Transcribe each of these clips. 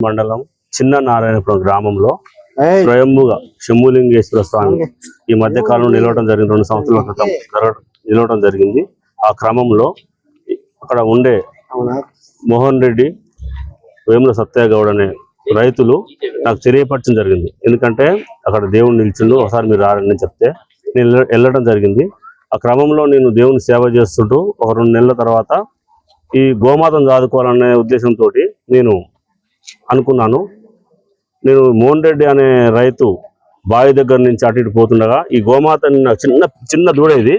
మండలం చిన్న నారాయణపురం గ్రామంలో స్వయంభుగా శంభులింగేశ్వర స్వామి ఈ మధ్య కాలంలో నిలవడం జరిగింది. రెండు సంవత్సరాల క్రితం నిలవడం జరిగింది. ఆ క్రమంలో అక్కడ ఉండే? మోహన్ రెడ్డి వేముల సత్యయ్య గౌడ్ అనే రైతులు నాకు తెలియపరచడం జరిగింది. ఎందుకంటే అక్కడ దేవుడు నిలిచిండు. ఒకసారి మీరు రారని చెప్తే నేను వెళ్ళ- వెళ్ళడం జరిగింది. ఆ క్రమంలో నేను దేవుని సేవ చేస్తుంటూ ఒక రెండు నెలల తర్వాత ఈ గోమాతను చదువుకోవాలనే ఉద్దేశంతో నేను అనుకున్నాను. నేను మోహన్ రెడ్డి అనే రైతు బావి దగ్గర నుంచి అటు ఇటు పోతుండగా ఈ గోమాత నాకు చిన్న చిన్న దూడ ఇది.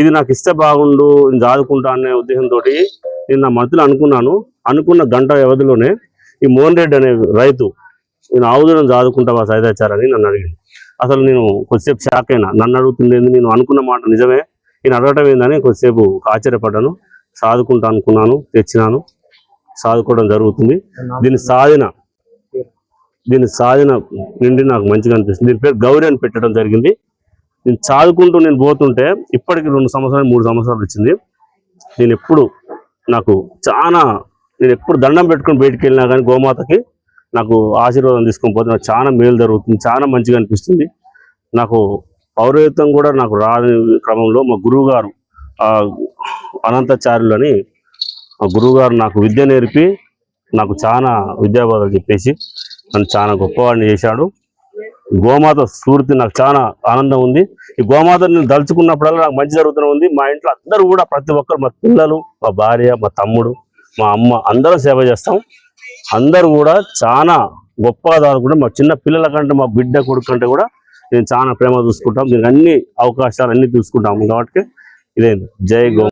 ఇది నాకు ఇస్తే బాగుండు నేను చదువుకుంటా అనే ఉద్దేశంతో నేను నా మనసులో అనుకున్నాను. అనుకున్న గంట వ్యవధిలోనే ఈ మోహన్ రెడ్డి అనే రైతు నేను ఆవుదూరం చదువుకుంటావా సైదాచారని నన్ను అడిగింది అసలు నేను కొద్దిసేపు షాక్ అయినా. నన్ను అడుగుతుండేది నేను అనుకున్న మాట నిజమే. నేను అడగటం ఏందని కొద్దిసేపు ఆశ్చర్యపడ్డాను. సాదుకుంటా అనుకున్నాను తెచ్చినాను. సాదుకోవడం జరుగుతుంది. దీని సాధన దీని సాధన నిండి నాకు మంచిగా అనిపిస్తుంది. దీని పేరు గౌరీ అని పెట్టడం జరిగింది. నేను చదువుకుంటూ నేను పోతుంటే ఇప్పటికి రెండు సంవత్సరాలు మూడు సంవత్సరాలు వచ్చింది. నేను ఎప్పుడు నాకు చాలా నేను ఎప్పుడు దండం పెట్టుకొని బయటికి వెళ్ళినా కానీ గోమాతకి నాకు ఆశీర్వాదం తీసుకొని పోతే నాకు చాలా మేలు జరుగుతుంది. చాలా మంచిగా అనిపిస్తుంది. నాకు పౌరయుత్వం కూడా నాకు రాని క్రమంలో మా గురువు గారు అనంతాచార్యులని గురువుగారు మా గురువు గారు నాకు విద్య నేర్పి నాకు చాలా విద్యాబోధలు చెప్పేసి నన్ను చాలా గొప్పవాడిని చేశాడు. గోమాత స్ఫూర్తి నాకు చాలా ఆనందం ఉంది. ఈ గోమాత నేను దలుచుకున్నప్పుడల్లా నాకు మంచి జరుగుతూనే ఉంది. మా ఇంట్లో అందరూ కూడా ప్రతి ఒక్కరు మా పిల్లలు మా భార్య మా తమ్ముడు మా అమ్మ అందరం సేవ చేస్తాం. అందరూ కూడా చాలా గొప్పదారు కూడా మా చిన్న పిల్లల కంటే మా బిడ్డ కొడుకు కంటే కూడా నేను చాలా ప్రేమ చూసుకుంటాం. దీనికి అన్ని అవకాశాలు అన్ని చూసుకుంటాము కాబట్టి ఇదే జై గో